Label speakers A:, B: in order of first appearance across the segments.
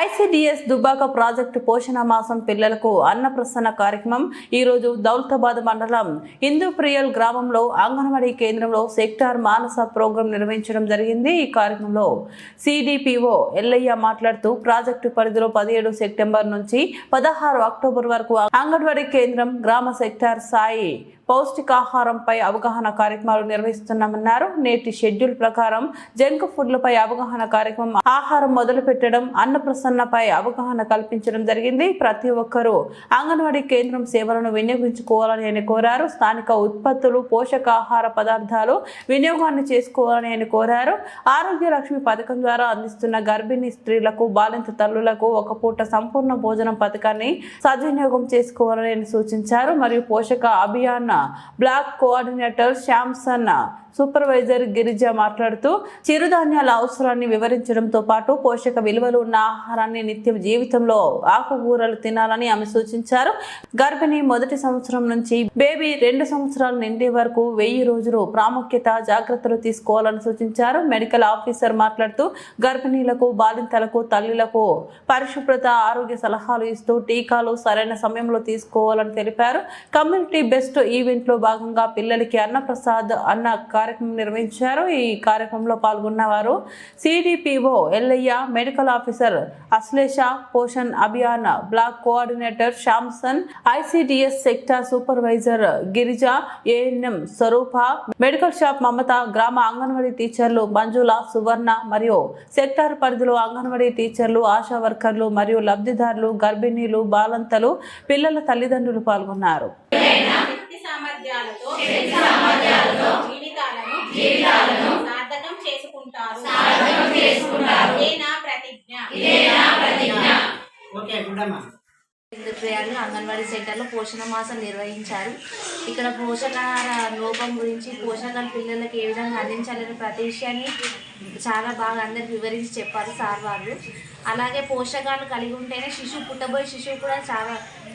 A: ICDS Dubbaka project పోషణ మాసం పిల్లలకు అన్నప్రసన్న కార్యక్రమం. ఈరోజు దౌలతాబాద్ మండలం ఇందుప్రియల్ గ్రామంలో అంగన్వాడీ కేంద్రంలో సెక్టార్ మానస ప్రోగ్రాం నిర్వహించడం జరిగింది. ఈ కార్యక్రమంలో సిడిపిఓ ఎల్లయ్య మాట్లాడుతూ ప్రాజెక్టు పరిధిలో పదిహేడు సెప్టెంబర్ నుంచి పదహారు అక్టోబర్ వరకు అంగన్వాడీ కేంద్రం గ్రామ సెక్టార్ సాయి పౌష్టికాహారంపై అవగాహన కార్యక్రమాలు నిర్వహిస్తున్నామన్నారు. నేటి షెడ్యూల్ ప్రకారం జంక్ ఫుడ్లపై అవగాహన కార్యక్రమం ఆహారం మొదలు పెట్టడం సన్నపై అవగాహన కల్పించడం జరిగింది. ప్రతి ఒక్కరూ అంగన్వాడీ కేంద్రం సేవలను వినియోగించుకోవాలని ఆయన కోరారు. స్థానిక ఉత్పత్తులు పోషకాహార పదార్థాలు వినియోగాన్ని చేసుకోవాలని ఆయన కోరారు. ఆరోగ్య లక్ష్మి పథకం ద్వారా అందిస్తున్న గర్భిణీ స్త్రీలకు బాలింత తల్లులకు ఒక పూట సంపూర్ణ భోజనం పథకాన్ని సద్వినియోగం చేసుకోవాలని ఆయన సూచించారు. మరియు Poshak Abhiyan block coordinator Samson supervisor Girija మాట్లాడుతూ చిరుధాన్యాల అవసరాన్ని వివరించడంతో పాటు పోషక విలువలు ఉన్న ఆహారాన్ని నిత్యం జీవితంలో ఆకుకూరలు తినాలని ఆమె సూచించారు. గర్భిణి మొదటి సంవత్సరం నుంచి బేబీ రెండు సంవత్సరాలు నిండే వరకు వెయ్యి రోజులు ప్రాముఖ్యత జాగ్రత్తలు తీసుకోవాలని సూచించారు. మెడికల్ ఆఫీసర్ మాట్లాడుతూ గర్భిణీలకు బాలింతలకు తల్లులకు పరిశుభ్రత ఆరోగ్య సలహాలు ఇస్తూ టీకాలు సరైన సమయంలో తీసుకోవాలని తెలిపారు. కమ్యూనిటీ బెస్ట్ ఈవెంట్లో భాగంగా పిల్లలకి అన్నప్రసాద్ అన్న కార్యక్రమం నిర్వహించారు. ఈ కార్యక్రమంలో పాల్గొన్న వారు CDPO Ellaiah medical officer Ashlesha Poshan Abhiyan block coordinator Samson ICDS sector supervisor Girija ANM Swarupa medical shop Mamata గ్రామ అంగన్వాడీ టీచర్లు మంజుల సువర్ణ మరియు సెక్టార్ పరిధిలో అంగన్వాడీ టీచర్లు ఆశా వర్కర్లు మరియు లబ్ధిదారులు గర్భిణీలు బాలంతలు పిల్లల తల్లిదండ్రులు పాల్గొన్నారు.
B: సామర్థ్యాలతో జీవితాలను సార్థకం చేసుకుంటారు. ఇదే నా ప్రతిజ్ఞ?
C: ఓకే గుడ్డమ్మ
D: ఇంద్రప్రయాలు అంగన్వాడీ సెంటర్లో పోషణ మాసం నిర్వహించారు. ఇక్కడ పోషకాహార లోపం గురించి పోషకాలు పిల్లలకి ఏ విధంగా అందించాలనే ప్రతి విషయాన్ని చాలా బాగా అందరికి వివరించి చెప్పారు సార్ వాళ్ళు. అలాగే పోషకాలు కలిగి ఉంటేనే శిశువు పుట్టబోయే శిశువు కూడా చాలా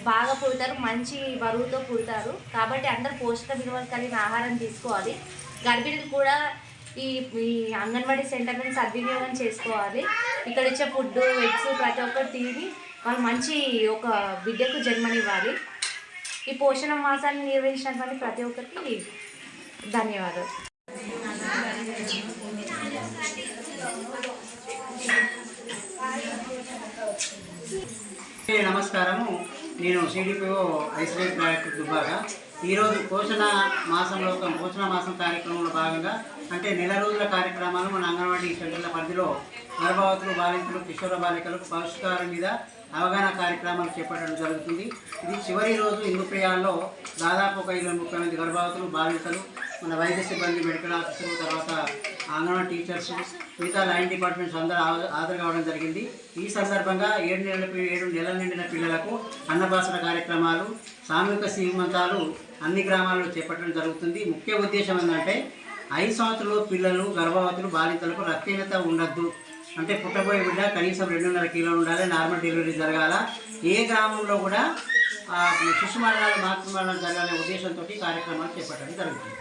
D: బాగా పుడతారు మంచి బరువుతో పుడతారు. కాబట్టి అందరు పోషక విలువలు కలిగిన ఆహారం తీసుకోవాలి. గర్భిణులు కూడా ఈ ఈ అంగన్వాడీ సెంటర్ని సద్వినియోగం చేసుకోవాలి. ఇక్కడ ఇచ్చే ఫుడ్ ఎగ్స్ ప్రతి ఒక్కటి తిని వాళ్ళు మంచి ఒక బిడ్డకు జన్మనివ్వాలి. ఈ పోషణ మాసాన్ని నిర్వహించినటువంటి ప్రతి ఒక్కరికి ధన్యవాదాలు.
C: నమస్కారము. నేను సిడిపిఓ ఐసోలేట్ ప్రాజెక్ట్ దుబ్బాక ఈరోజు పోషణ మాసంలో ఒక పోషణ మాసం కార్యక్రమంలో భాగంగా అంటే నెల రోజుల కార్యక్రమాలు మన అంగన్వాడీ సెంటర్ల పరిధిలో గర్భవతులు బాలింతలు కిషోర బాలికలకు పౌష్టికాహారం మీద అవగాహన కార్యక్రమాలు చేపట్టడం జరుగుతుంది. ఇది చివరి రోజు ఇందుప్రియాల్లో దాదాపు ఒక ఇరవై ముప్పై మంది గర్భవతులు బాలింతలు మన వైద్య సిబ్బంది మెడికల్ ఆఫీసర్ తర్వాత అంగన్వాడీ టీచర్స్ మిగతా లైన్ డిపార్ట్మెంట్స్ అందరూ హాజరు కావడం జరిగింది. ఈ సందర్భంగా ఏడు నెలల ఏడు నెలల నిండిన పిల్లలకు అన్నభాసన కార్యక్రమాలు సామూహిక సీమంతాలు అన్ని గ్రామాల్లో చేపట్టడం జరుగుతుంది. ముఖ్య ఉద్దేశం ఏంటంటే ఐదు సంవత్సరాలు పిల్లలు గర్భవతులు బాలింతలకు రక్తహీనత ఉండద్దు. అంటే పుట్టబోయే బిడ్డ కనీసం రెండున్నర కిలోలు ఉండాలి నార్మల్ డెలివరీ జరగాల? ఏ గ్రామంలో కూడా శిశు మరణాలు మాతృ మరణాలు జరగాలనే ఉద్దేశంతో కార్యక్రమాలు చేపట్టడం జరుగుతుంది.